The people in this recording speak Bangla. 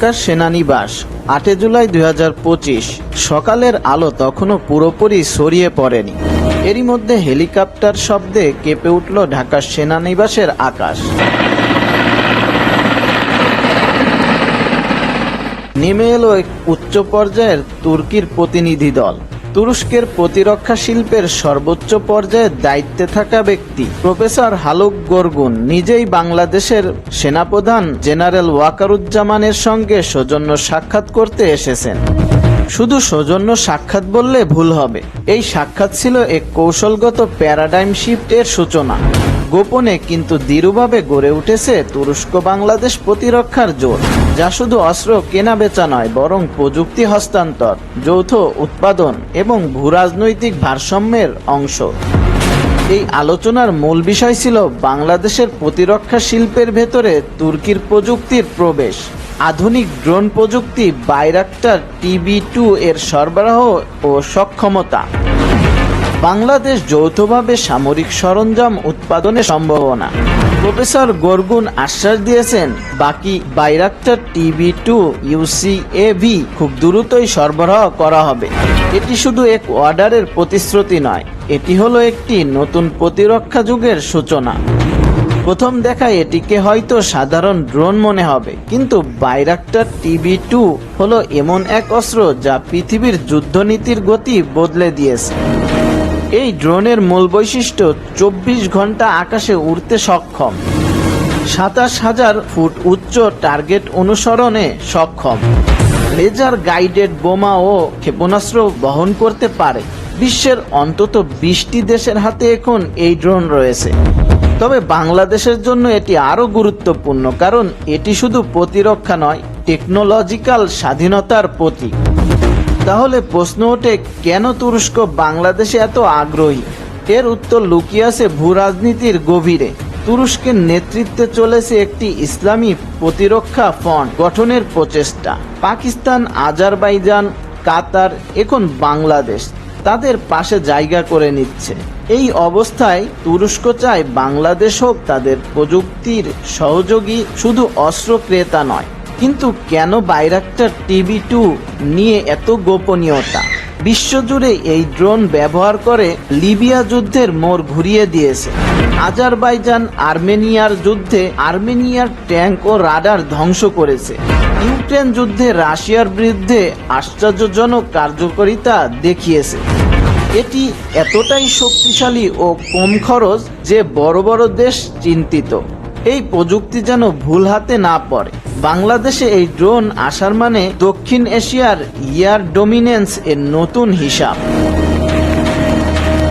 ঢাকার সেনানিবাস। আটে জুলাই দুই হাজার পঁচিশ, সকালের আলো তখনও পুরোপুরি ছড়িয়ে পড়েনি। এরই মধ্যে হেলিকপ্টার শব্দে কেঁপে উঠল ঢাকার সেনানিবাসের আকাশ। নেমে এলো এক উচ্চ পর্যায়ের তুর্কির প্রতিনিধি দল। তুরস্কের প্রতিরক্ষা শিল্পের সর্বোচ্চ পর্যায়ে দায়িত্বে থাকা ব্যক্তি। প্রফেসর হালুক গর্গুন নিজেই বাংলাদেশের সেনাপ্রধান জেনারেল ওয়াকারুজ্জামানের সঙ্গে সৌজন্য সাক্ষাৎ করতে এসেছেন। শুধু সৌজন্য সাক্ষাৎ বললে ভুল হবে। এই সাক্ষাৎ ছিল এক কৌশলগত প্যারাডাইম শিফটের সূচনা। গোপনে কিন্তু দৃঢ়ভাবে গড়ে উঠেছে তুরস্ক বাংলাদেশ প্রতিরক্ষার জোর যা শুধু অস্ত্র কেনা বেচা নয়, বরং প্রযুক্তি হস্তান্তর, যৌথ উৎপাদন এবং ভূরাজনৈতিক ভারসাম্যের অংশ। এই আলোচনার মূল বিষয় ছিল বাংলাদেশের প্রতিরক্ষা শিল্পের ভেতরে তুর্কির প্রযুক্তির প্রবেশ। আধুনিক ড্রোন প্রযুক্তি বাইরাক্টার টিবি টু এর সরবরাহ ও সক্ষমতা। বাংলাদেশ যৌথভাবে সামরিক সরঞ্জাম উৎপাদনের সম্ভাবনা। প্রফেসর গর্গুন আশ্বাস দিয়েছেন, বাকি বাইরাক্টার টিভি টু ইউসিএভি খুব দ্রুতই সরবরাহ করা হবে। এটি শুধু এক অর্ডারের প্রতিশ্রুতি নয়, এটি হলো একটি নতুন প্রতিরক্ষা যুগের সূচনা। প্রথম দেখায় এটিকে হয়তো সাধারণ ড্রোন মনে হবে, কিন্তু বাইরাক্টার টিভি টু হলো এমন এক অস্ত্র যা পৃথিবীর যুদ্ধনীতির গতি বদলে দিয়েছে। এই ড্রোনের মূল বৈশিষ্ট্য, চব্বিশ ঘণ্টা আকাশে উড়তে সক্ষম। সাতাশ হাজার ফুট উচ্চ টার্গেট অনুসরণে সক্ষম। লেজার গাইডেড বোমা ও ক্ষেপণাস্ত্র বহন করতে পারে। বিশ্বের অন্তত বিশটি দেশের হাতে এখন এই ড্রোন রয়েছে। তবে বাংলাদেশের জন্য এটি আরও গুরুত্বপূর্ণ, কারণ এটি শুধু প্রতিরক্ষা নয়, টেকনোলজিক্যাল স্বাধীনতার প্রতীক। তাহলে প্রশ্ন ওঠে, কেন তুরস্ক বাংলাদেশে এত আগ্রহী? এর উত্তর লুকিয়ে আছে ভূ রাজনীতির গভীরে। তুরস্কের নেতৃত্বে চলেছে একটি ইসলামী প্রতিরক্ষা ফ্রন্ট গঠনের প্রচেষ্টা। পাকিস্তান, আজারবাইজান, কাতার, এখন বাংলাদেশ, তাদের পাশে জায়গা করে নিচ্ছে। এই অবস্থায় তুরস্ক চায় বাংলাদেশ হোক তাদের প্রযুক্তির সহযোগী, শুধু অস্ত্র ক্রেতা নয়। কিন্তু কেন বাইরাক্টার টিভি টু নিয়ে এত গোপনীয়তা? বিশ্বজুড়ে এই ড্রোন ব্যবহার করে লিবিয়া যুদ্ধের মোড় ঘুরিয়ে দিয়েছে। আজারবাইজান আর্মেনিয়ার যুদ্ধে আর্মেনিয়ার ট্যাঙ্ক ও রাডার ধ্বংস করেছে। ইউক্রেন যুদ্ধে রাশিয়ার বিরুদ্ধে আশ্চর্যজনক কার্যকারিতা দেখিয়েছে। এটি এতটাই শক্তিশালী ও কম খরচ যে বড় বড় দেশ চিন্তিত। এই প্রযুক্তি যেন ভুল হাতে না পড়ে। বাংলাদেশে এই ড্রোন আসার মানে দক্ষিণ এশিয়ার ইয়ার ডোমিনেন্স এর নতুন হিসাব।